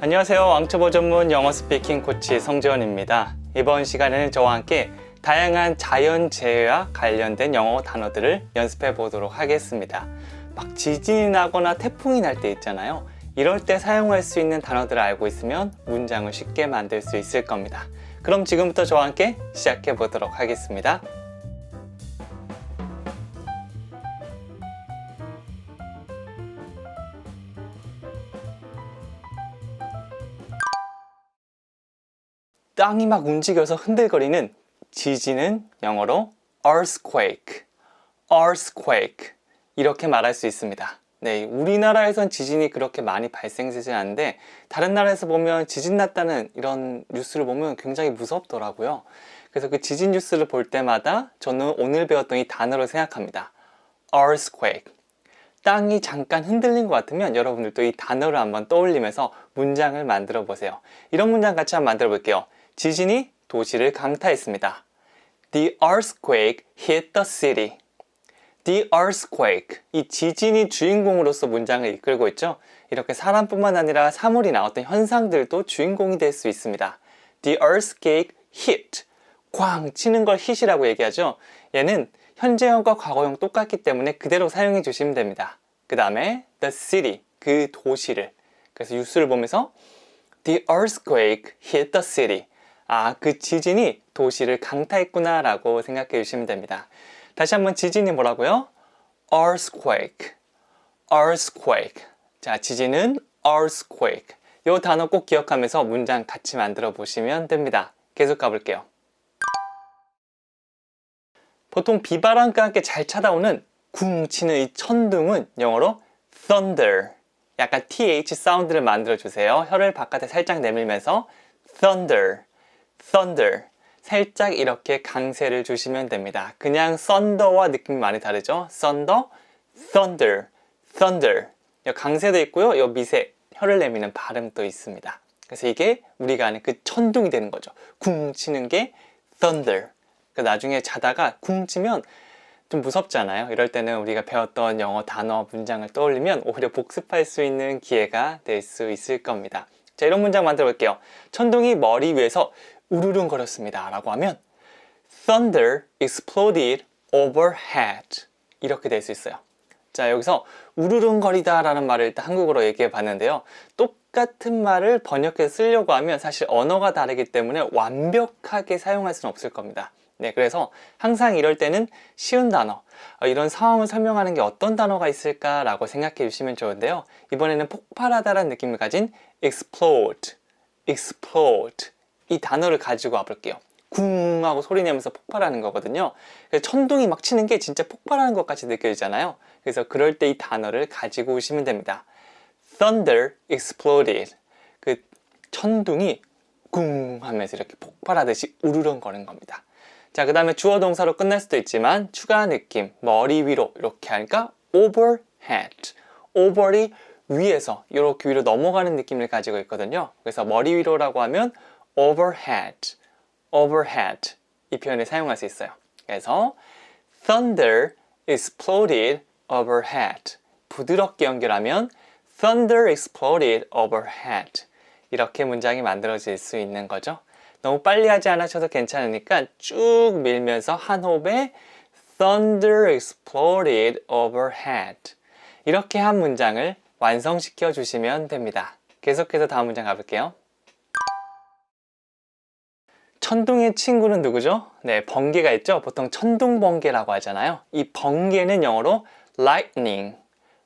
안녕하세요. 왕초보 전문 영어 스피킹 코치 성재원입니다. 이번 시간에는 저와 함께 다양한 자연재해와 관련된 영어 단어들을 연습해 보도록 하겠습니다. 막 지진이 나거나 태풍이 날 때 있잖아요. 이럴 때 사용할 수 있는 단어들을 알고 있으면 문장을 쉽게 만들 수 있을 겁니다. 그럼 지금부터 저와 함께 시작해 보도록 하겠습니다. 땅이 막 움직여서 흔들거리는 지진은 영어로 earthquake, earthquake 이렇게 말할 수 있습니다. 네, 우리나라에선 지진이 그렇게 많이 발생되지 않는데 다른 나라에서 보면 지진 났다는 이런 뉴스를 보면 굉장히 무섭더라고요. 그래서 그 지진 뉴스를 볼 때마다 저는 오늘 배웠던 이 단어를 생각합니다. earthquake. 땅이 잠깐 흔들린 것 같으면 여러분들도 이 단어를 한번 떠올리면서 문장을 만들어 보세요. 이런 문장 같이 한번 만들어 볼게요. 지진이 도시를 강타했습니다. The earthquake hit the city. The earthquake. 이 지진이 주인공으로서 문장을 이끌고 있죠. 이렇게 사람뿐만 아니라 사물이나 어떤 현상들도 주인공이 될 수 있습니다. The earthquake hit. 꽝 치는 걸 hit이라고 얘기하죠. 얘는 현재형과 과거형 똑같기 때문에 그대로 사용해 주시면 됩니다. 그 다음에 the city. 그 도시를. 그래서 뉴스를 보면서 The earthquake hit the city. 아, 그 지진이 도시를 강타했구나 라고 생각해 주시면 됩니다. 다시 한번 지진이 뭐라고요? earthquake, earthquake. 자, 지진은 earthquake. 이 단어 꼭 기억하면서 문장 같이 만들어 보시면 됩니다. 계속 가볼게요. 보통 비바람과 함께 잘 찾아오는 쿵 치는 이 천둥은 영어로 thunder. 약간 th 사운드를 만들어 주세요. 혀를 바깥에 살짝 내밀면서 thunder. Thunder. 살짝 이렇게 강세를 주시면 됩니다. 그냥 thunder와 느낌이 많이 다르죠? thunder, thunder, thunder. 요 강세도 있고요. 요 미세, 혀를 내미는 발음도 있습니다. 그래서 이게 우리가 아는 그 천둥이 되는 거죠. 쿵 치는 게 thunder. 그 나중에 자다가 쿵 치면 좀 무섭잖아요. 이럴 때는 우리가 배웠던 영어 단어, 문장을 떠올리면 오히려 복습할 수 있는 기회가 될 수 있을 겁니다. 자, 이런 문장 만들어 볼게요. 천둥이 머리 위에서 우르릉거렸습니다. 라고 하면 Thunder exploded overhead. 이렇게 될 수 있어요. 자, 여기서 우르릉거리다 라는 말을 일단 한국어로 얘기해 봤는데요. 똑같은 말을 번역해서 쓰려고 하면 사실 언어가 다르기 때문에 완벽하게 사용할 수는 없을 겁니다. 네, 그래서 항상 이럴 때는 쉬운 단어, 어, 이런 상황을 설명하는 게 어떤 단어가 있을까라고 생각해 주시면 좋은데요. 이번에는 폭발하다라는 느낌을 가진 explode, explode 이 단어를 가지고 와볼게요. 쿵 하고 소리 내면서 폭발하는 거거든요. 천둥이 막 치는 게 진짜 폭발하는 것 같이 느껴지잖아요. 그래서 그럴 때 이 단어를 가지고 오시면 됩니다. Thunder exploded. 그 천둥이 쿵 하면서 이렇게 폭발하듯이 우르렁거리는 겁니다. 자, 그 다음에 주어 동사로 끝날 수도 있지만 추가 느낌, 머리 위로 이렇게 하니까 overhead. over이 위에서 이렇게 위로 넘어가는 느낌을 가지고 있거든요. 그래서 머리 위로라고 하면 overhead, overhead 이 표현을 사용할 수 있어요. 그래서 thunder exploded overhead. 부드럽게 연결하면 thunder exploded overhead. 이렇게 문장이 만들어질 수 있는 거죠. 너무 빨리 하지 않으셔도 괜찮으니까 쭉 밀면서 한 호흡에 thunder exploded overhead. 이렇게 한 문장을 완성시켜 주시면 됩니다. 계속해서 다음 문장 가볼게요. 천둥의 친구는 누구죠? 네, 번개가 있죠? 보통 천둥 번개라고 하잖아요. 이 번개는 영어로 lightning,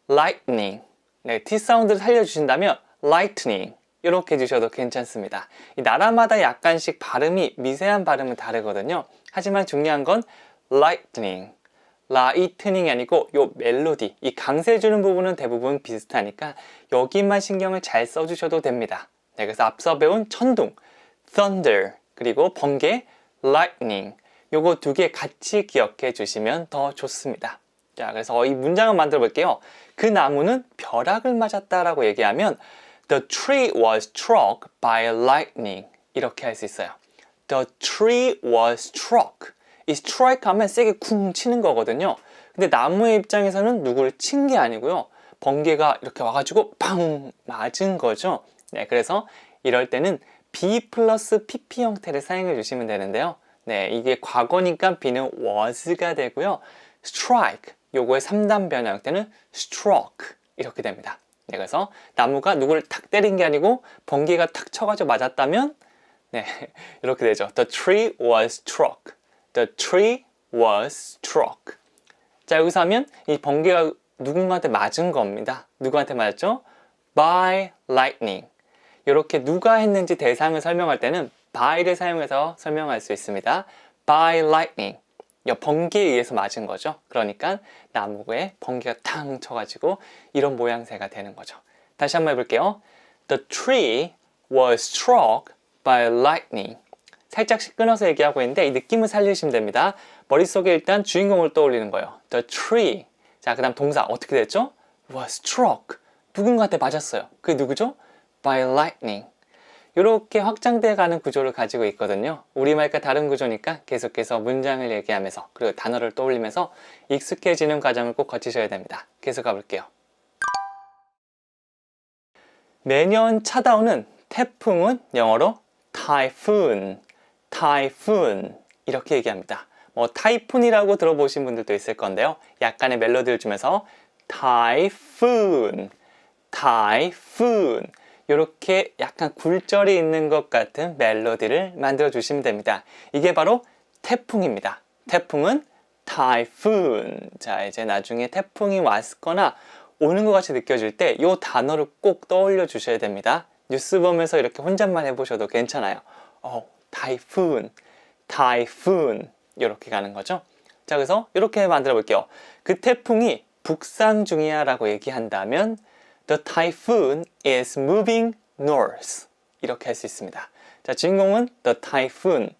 lightning. 네, T 사운드를 살려주신다면 lightning. 이렇게 해주셔도 괜찮습니다. 이 나라마다 약간씩 발음이 미세한 발음은 다르거든요. 하지만 중요한 건 lightning, lightning이 아니고 요 멜로디, 이 강세 주는 부분은 대부분 비슷하니까 여기만 신경을 잘 써주셔도 됩니다. 네, 그래서 앞서 배운 천둥, thunder, 그리고 번개, lightning 요거 두 개 같이 기억해 주시면 더 좋습니다. 자, 그래서 이 문장을 만들어 볼게요. 그 나무는 벼락을 맞았다라고 얘기하면 The tree was struck by lightning. 이렇게 할 수 있어요. The tree was struck. 이 strike 하면 세게 쿵 치는 거거든요. 근데 나무의 입장에서는 누구를 친 게 아니고요. 번개가 이렇게 와가지고 팡 맞은 거죠. 네, 그래서 이럴 때는 be 플러스 pp 형태를 사용해 주시면 되는데요. 네, 이게 과거니까 be는 was가 되고요. strike, 요거의 3단 변화 형태는 struck 이렇게 됩니다. 네, 그래서 나무가 누구를 탁 때린 게 아니고 번개가 탁 쳐가지고 맞았다면 네, 이렇게 되죠. The tree was struck. The tree was struck. 자, 여기서 하면 이 번개가 누군가한테 맞은 겁니다. 누구한테 맞았죠? By lightning. 이렇게 누가 했는지 대상을 설명할 때는 by를 사용해서 설명할 수 있습니다. By lightning. 야, 번개에 의해서 맞은 거죠. 그러니까 나무에 번개가 탕 쳐가지고 이런 모양새가 되는 거죠. 다시 한번 해볼게요. The tree was struck by lightning. 살짝씩 끊어서 얘기하고 있는데 이 느낌을 살리시면 됩니다. 머릿속에 일단 주인공을 떠올리는 거예요. The tree. 자, 그 다음 동사 어떻게 됐죠? was struck. 누군가한테 맞았어요. 그게 누구죠? By lightning. 이렇게 확장돼 가는 구조를 가지고 있거든요. 우리말과 다른 구조니까 계속해서 문장을 얘기하면서 그리고 단어를 떠올리면서 익숙해지는 과정을 꼭 거치셔야 됩니다. 계속 가볼게요. 매년 찾아오는 태풍은 영어로 typhoon, typhoon 이렇게 얘기합니다. 뭐 타이푼이라고 들어보신 분들도 있을 건데요. 약간의 멜로디를 주면서 typhoon, typhoon 이렇게 약간 굴절이 있는 것 같은 멜로디를 만들어 주시면 됩니다. 이게 바로 태풍입니다. 태풍은 typhoon. 자, 이제 나중에 태풍이 왔거나 오는 것 같이 느껴질 때 이 단어를 꼭 떠올려 주셔야 됩니다. 뉴스 보면서 이렇게 혼잣말 해보셔도 괜찮아요. 어, typhoon, typhoon 이렇게 가는 거죠. 자, 그래서 이렇게 만들어 볼게요. 그 태풍이 북상 중이야 라고 얘기한다면 The typhoon is moving north 이렇게 할 수 있습니다. 자, 주인공은 the typhoon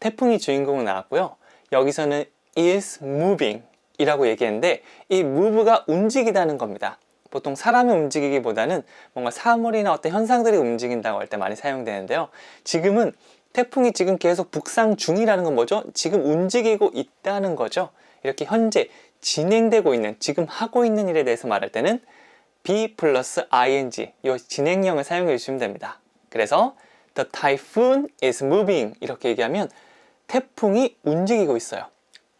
태풍이 주인공은 나왔고요. 여기서는 is moving 이라고 얘기했는데 이 move가 움직이다는 겁니다. 보통 사람이 움직이기보다는 뭔가 사물이나 어떤 현상들이 움직인다고 할 때 많이 사용되는데요. 지금은 태풍이 지금 계속 북상 중이라는 건 뭐죠? 지금 움직이고 있다는 거죠. 이렇게 현재 진행되고 있는, 지금 하고 있는 일에 대해서 말할 때는 be 플러스 ing, 이 진행형을 사용해 주시면 됩니다. 그래서 the typhoon is moving 이렇게 얘기하면 태풍이 움직이고 있어요.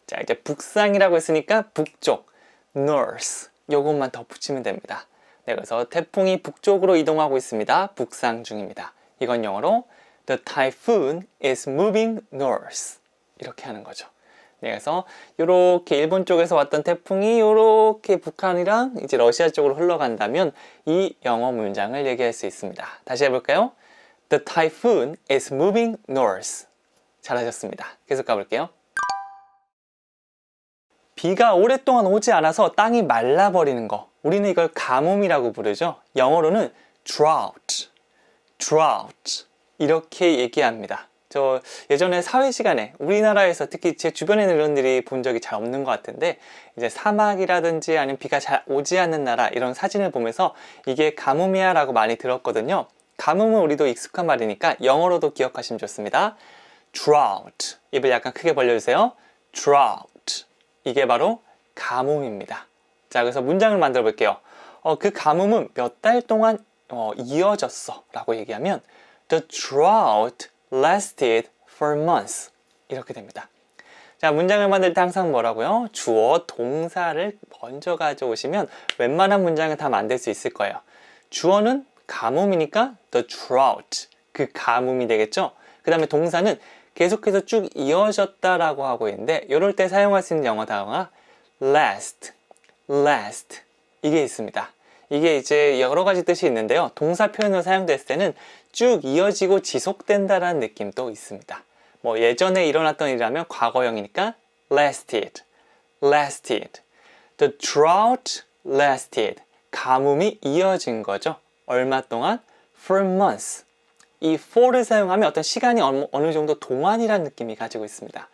자, 이제 북상이라고 했으니까 북쪽, north 요것만 더 붙이면 됩니다. 네, 그래서 태풍이 북쪽으로 이동하고 있습니다. 북상 중입니다. 이건 영어로 The typhoon is moving north 이렇게 하는 거죠. 네, 그래서 이렇게 일본 쪽에서 왔던 태풍이 이렇게 북한이랑 이제 러시아 쪽으로 흘러간다면 이 영어 문장을 얘기할 수 있습니다. 다시 해볼까요? The typhoon is moving north. 잘하셨습니다. 계속 가볼게요. 비가 오랫동안 오지 않아서 땅이 말라버리는 거. 우리는 이걸 가뭄이라고 부르죠. 영어로는 drought, drought 이렇게 얘기합니다. 저 예전에 사회 시간에 우리나라에서 특히 제 주변에는 이런 일이 본 적이 잘 없는 것 같은데 이제 사막이라든지 아니면 비가 잘 오지 않는 나라 이런 사진을 보면서 이게 가뭄이야 라고 많이 들었거든요. 가뭄은 우리도 익숙한 말이니까 영어로도 기억하시면 좋습니다. drought 입을 약간 크게 벌려주세요. drought 이게 바로 가뭄입니다. 자 그래서 문장을 만들어 볼게요. 어, 그 가뭄은 몇 달 동안 어, 이어졌어 라고 얘기하면 The drought lasted for months. 이렇게 됩니다. 자, 문장을 만들 때 항상 뭐라고요? 주어, 동사를 먼저 가져오시면 웬만한 문장을 다 만들 수 있을 거예요. 주어는 가뭄이니까 the drought. 그 가뭄이 되겠죠? 그 다음에 동사는 계속해서 쭉 이어졌다라고 하고 있는데 이럴 때 사용할 수 있는 영어 단어가 last, last 이게 있습니다. 이게 이제 여러 가지 뜻이 있는데요. 동사 표현으로 사용됐을 때는 쭉 이어지고 지속된다라는 느낌도 있습니다. 뭐 예전에 일어났던 일이라면 과거형이니까 lasted, lasted. The drought lasted. 가뭄이 이어진 거죠. 얼마 동안? For months. 이 for를 사용하면 어떤 시간이 어느, 정도 동안이라는 느낌이 가지고 있습니다.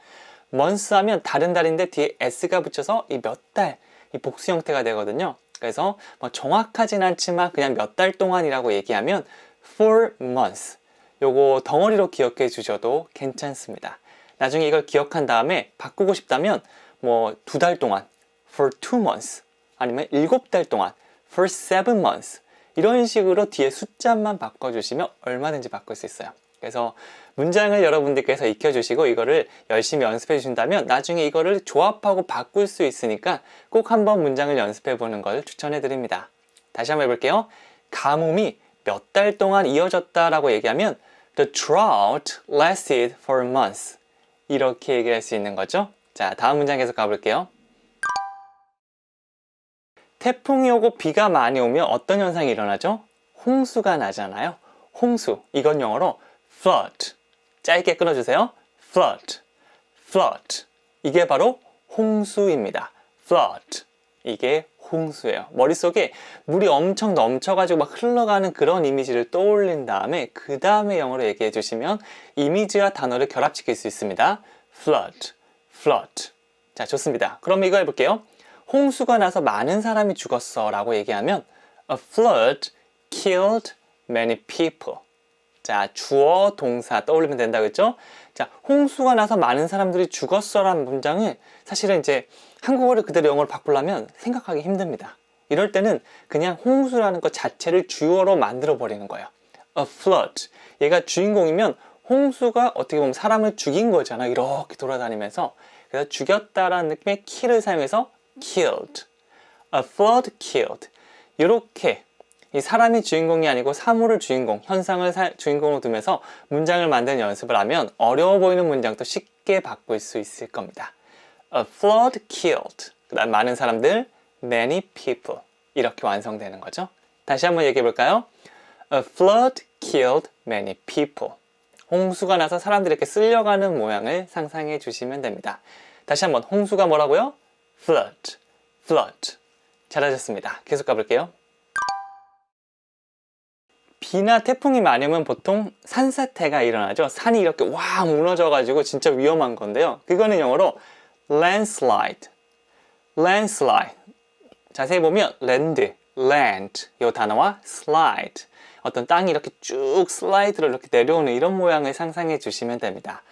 months 하면 다른 달인데 뒤에 s가 붙여서 이 몇 달, 이 복수 형태가 되거든요. 그래서 뭐 정확하진 않지만 그냥 몇 달 동안이라고 얘기하면 for months. 요거 덩어리로 기억해 주셔도 괜찮습니다. 나중에 이걸 기억한 다음에 바꾸고 싶다면 뭐 두 달 동안 for two months 아니면 일곱 달 동안 for seven months. 이런 식으로 뒤에 숫자만 바꿔주시면 얼마든지 바꿀 수 있어요. 그래서 문장을 여러분들께서 익혀주시고 이거를 열심히 연습해 주신다면 나중에 이거를 조합하고 바꿀 수 있으니까 꼭 한번 문장을 연습해 보는 걸 추천해 드립니다. 다시 한번 해볼게요. 가뭄이 몇 달 동안 이어졌다라고 얘기하면 The drought lasted for months. 이렇게 얘기할 수 있는 거죠. 자, 다음 문장 계속 가볼게요. 태풍이 오고 비가 많이 오면 어떤 현상이 일어나죠? 홍수가 나잖아요. 홍수. 이건 영어로 flood. 짧게 끊어주세요. flood. flood. 이게 바로 홍수입니다. flood. 이게 홍수예요. 머릿속에 물이 엄청 넘쳐가지고 막 흘러가는 그런 이미지를 떠올린 다음에 그 다음에 영어로 얘기해 주시면 이미지와 단어를 결합시킬 수 있습니다. flood, flood. 자, 좋습니다. 그럼 이거 해볼게요. 홍수가 나서 많은 사람이 죽었어 라고 얘기하면 A flood killed many people. 자, 주어, 동사 떠올리면 된다 그랬죠? 자, 홍수가 나서 많은 사람들이 죽었어라는 문장을 사실은 이제 한국어를 그대로 영어로 바꾸려면 생각하기 힘듭니다. 이럴 때는 그냥 홍수라는 것 자체를 주어로 만들어 버리는 거예요. A flood. 얘가 주인공이면 홍수가 어떻게 보면 사람을 죽인 거잖아. 이렇게 돌아다니면서. 그래서 죽였다라는 느낌의 kill을 사용해서 killed. A flood killed. 이렇게 이 사람이 주인공이 아니고 사물을 주인공, 현상을 사, 주인공으로 두면서 문장을 만드는 연습을 하면 어려워 보이는 문장도 쉽게 바꿀 수 있을 겁니다. A flood killed. 그 다음 많은 사람들, many people. 이렇게 완성되는 거죠. 다시 한번 얘기해 볼까요? A flood killed many people. 홍수가 나서 사람들이 이렇게 쓸려가는 모양을 상상해 주시면 됩니다. 다시 한번 홍수가 뭐라고요? flood, flood. 잘하셨습니다. 계속 가볼게요. 비나 태풍이 많이 오면 보통 산사태가 일어나죠. 산이 이렇게 와 무너져가지고 진짜 위험한 건데요. 그거는 영어로 landslide, landslide. 자세히 보면 land, land 이 단어와 slide 어떤 땅이 이렇게 쭉 슬라이드로 이렇게 내려오는 이런 모양을 상상해 주시면 됩니다.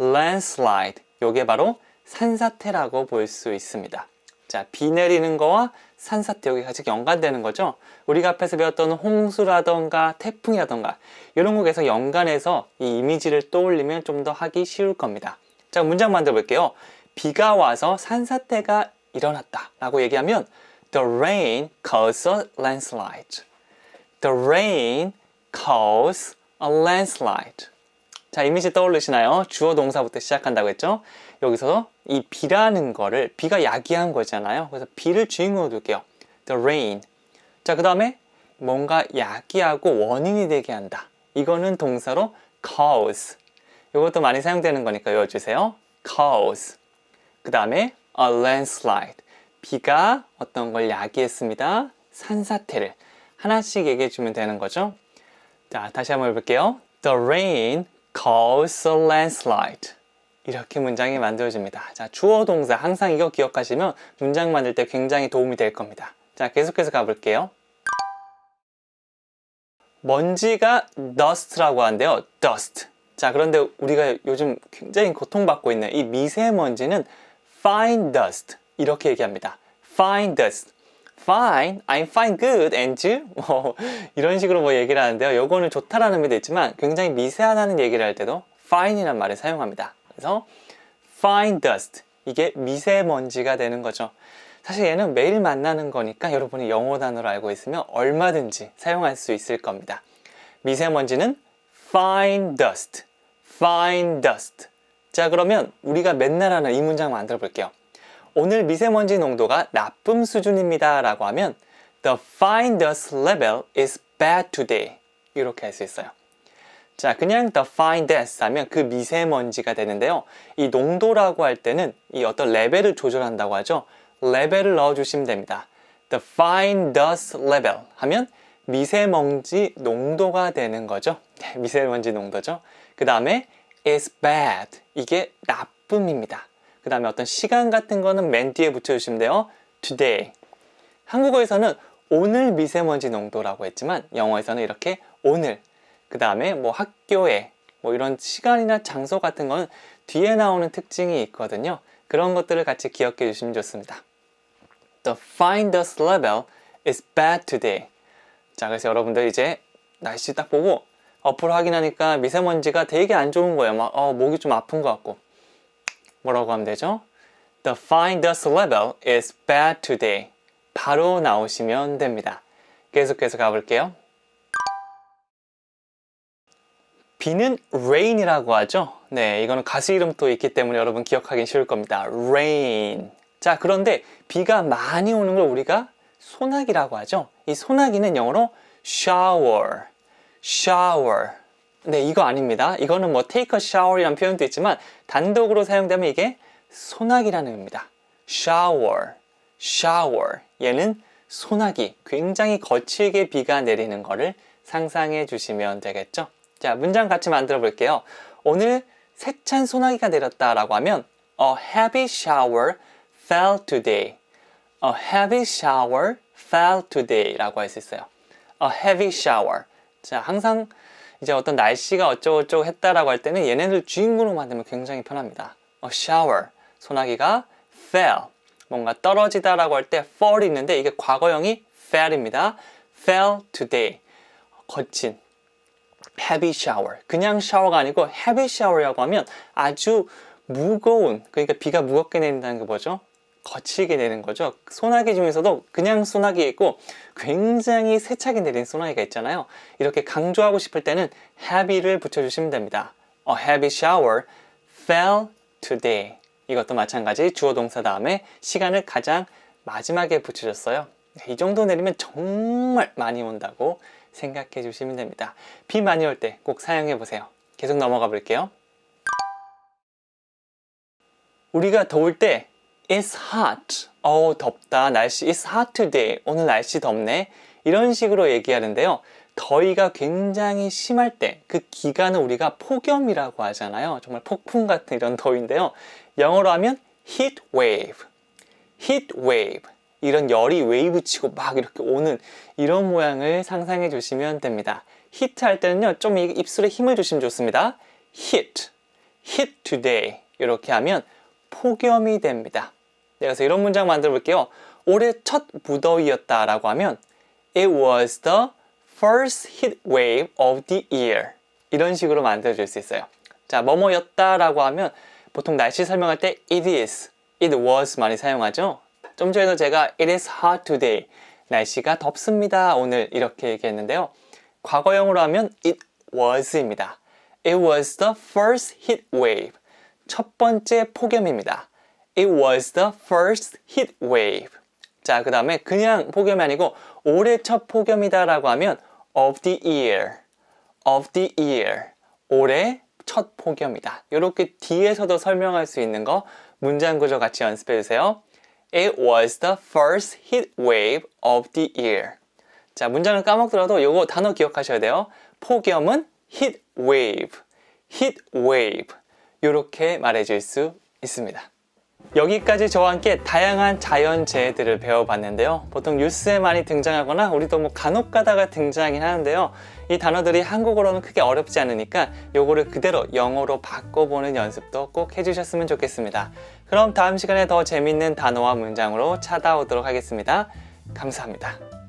landslide 요게 바로 산사태라고 볼 수 있습니다. 자, 비 내리는 거와 산사태 여기 같이 연관되는 거죠. 우리가 앞에서 배웠던 홍수라던가 태풍이라던가 이런 곡에서 연관해서 이 이미지를 떠올리면 좀 더 하기 쉬울 겁니다. 자, 문장 만들어 볼게요. 비가 와서 산사태가 일어났다 라고 얘기하면 The rain caused a landslide. The rain caused a landslide. 자, 이미지 떠오르시나요? 주어 동사부터 시작한다고 했죠? 여기서 이 비라는 거를 비가 야기한 거잖아요. 그래서 비를 주인공으로 둘게요. The rain. 자, 그 다음에 뭔가 야기하고 원인이 되게 한다. 이거는 동사로 cause. 이것도 많이 사용되는 거니까 외워주세요. cause. 그 다음에 a landslide. 비가 어떤 걸 야기했습니다. 산사태를 하나씩 얘기해 주면 되는 거죠. 자, 다시 한번 해볼게요. The rain caused a landslide. 이렇게 문장이 만들어집니다. 자, 주어 동사 항상 이거 기억하시면 문장 만들 때 굉장히 도움이 될 겁니다. 자, 계속해서 가볼게요. 먼지가 dust라고 하는데요. dust. 자, 그런데 우리가 요즘 굉장히 고통받고 있는 이 미세먼지는 fine dust. 이렇게 얘기합니다. fine dust. fine, I'm fine, good, and 뭐 이런 식으로 뭐 얘기를 하는데요. 요거는 좋다라는 의미도 있지만 굉장히 미세하다는 얘기를 할 때도 fine이란 말을 사용합니다. 그래서 fine dust 이게 미세먼지가 되는 거죠. 사실 얘는 매일 만나는 거니까 여러분이 영어 단어로 알고 있으면 얼마든지 사용할 수 있을 겁니다. 미세먼지는 fine dust, fine dust. 자 그러면 우리가 맨날 하는 이 문장 만들어 볼게요. 오늘 미세먼지 농도가 나쁨 수준입니다 라고 하면 The fine dust level is bad today 이렇게 할 수 있어요. 자, 그냥 the fine dust 하면 그 미세먼지가 되는데요. 이 농도라고 할 때는 이 어떤 레벨을 조절한다고 하죠. 레벨을 넣어주시면 됩니다. The fine dust level 하면 미세먼지 농도가 되는 거죠. 미세먼지 농도죠. 그 다음에 is bad. 이게 나쁨입니다. 그 다음에 어떤 시간 같은 거는 맨 뒤에 붙여주시면 돼요. today. 한국어에서는 오늘 미세먼지 농도라고 했지만 영어에서는 이렇게 오늘 그 다음에 뭐 학교에 뭐 이런 시간이나 장소 같은 거는 뒤에 나오는 특징이 있거든요. 그런 것들을 같이 기억해 주시면 좋습니다. The fine dust level It's bad today. 자, 그래서 여러분들 이제 날씨 딱 보고 어플 확인하니까 미세먼지가 되게 안 좋은 거예요. 막 어, 목이 좀 아픈 것 같고. 뭐라고 하면 되죠? The fine dust level is bad today. 바로 나오시면 됩니다. 계속해서 가볼게요. 비는 rain이라고 하죠. 네, 이거는 가수 이름도 있기 때문에 여러분 기억하기 쉬울 겁니다. rain. 자, 그런데 비가 많이 오는 걸 우리가 소나기라고 하죠. 이 소나기는 영어로 shower, shower. 네, 이거 아닙니다. 이거는 뭐 take a shower이라는 표현도 있지만 단독으로 사용되면 이게 소나기라는 의미입니다. shower, shower. 얘는 소나기, 굉장히 거칠게 비가 내리는 거를 상상해 주시면 되겠죠. 자, 문장 같이 만들어 볼게요. 오늘 세찬 소나기가 내렸다라고 하면 A heavy shower fell today. A heavy shower fell today 라고 할 수 있어요. A heavy shower. 자, 항상 이제 어떤 날씨가 어쩌고저쩌고 했다라고 할 때는 얘네들 주인공으로 만들면 굉장히 편합니다. A shower. 소나기가 fell. 뭔가 떨어지다라고 할 때 fall이 있는데 이게 과거형이 fell입니다. fell today. 거친 heavy shower. 그냥 샤워가 아니고 heavy shower이라고 하면 아주 무거운, 그러니까 비가 무겁게 내린다는 게 뭐죠? 거칠게 내리는 거죠. 소나기 중에서도 그냥 소나기 있고 굉장히 세차게 내린 소나기가 있잖아요. 이렇게 강조하고 싶을 때는 heavy를 붙여주시면 됩니다. A heavy shower fell today. 이것도 마찬가지 주어 동사 다음에 시간을 가장 마지막에 붙여줬어요. 이 정도 내리면 정말 많이 온다고 생각해 주시면 됩니다. 비 많이 올 때 꼭 사용해 보세요. 계속 넘어가 볼게요. 우리가 더울 때 It's hot. 어우 덥다. 날씨 It's hot today. 오늘 날씨 덥네. 이런 식으로 얘기하는데요. 더위가 굉장히 심할 때 그 기간을 우리가 폭염이라고 하잖아요. 정말 폭풍 같은 이런 더위인데요. 영어로 하면 heat wave. heat wave. 이런 열이 웨이브 치고 막 이렇게 오는 이런 모양을 상상해 주시면 됩니다. 히트 할 때는요, 좀 이- 입술에 힘을 주시면 좋습니다. hit, hit today. 이렇게 하면 폭염이 됩니다. 네, 그래서 이런 문장 만들어 볼게요. 올해 첫 무더위였다 라고 하면 It was the first heat wave of the year. 이런 식으로 만들어 줄 수 있어요. 자, 뭐뭐였다 라고 하면 보통 날씨 설명할 때 it is, it was 많이 사용하죠. 좀 전에도 제가 it is hot today. 날씨가 덥습니다. 오늘 이렇게 얘기했는데요. 과거형으로 하면 it was입니다. It was the first heat wave. 첫 번째 폭염입니다. It was the first heat wave. 자, 그 다음에 그냥 폭염이 아니고 올해 첫 폭염이다 라고 하면 of the year. of the year. 올해 첫 폭염이다. 이렇게 뒤에서도 설명할 수 있는 거 문장 구조 같이 연습해 주세요. It was the first heat wave of the year. 자, 문장을 까먹더라도 요거 단어 기억하셔야 돼요. 폭염은 heat wave. heat wave. 이렇게 말해 줄 수 있습니다. 여기까지 저와 함께 다양한 자연재해들을 배워봤는데요. 보통 뉴스에 많이 등장하거나 우리도 뭐 간혹 가다가 등장하긴 하는데요. 이 단어들이 한국어로는 크게 어렵지 않으니까 요거를 그대로 영어로 바꿔보는 연습도 꼭 해주셨으면 좋겠습니다. 그럼 다음 시간에 더 재밌는 단어와 문장으로 찾아오도록 하겠습니다. 감사합니다.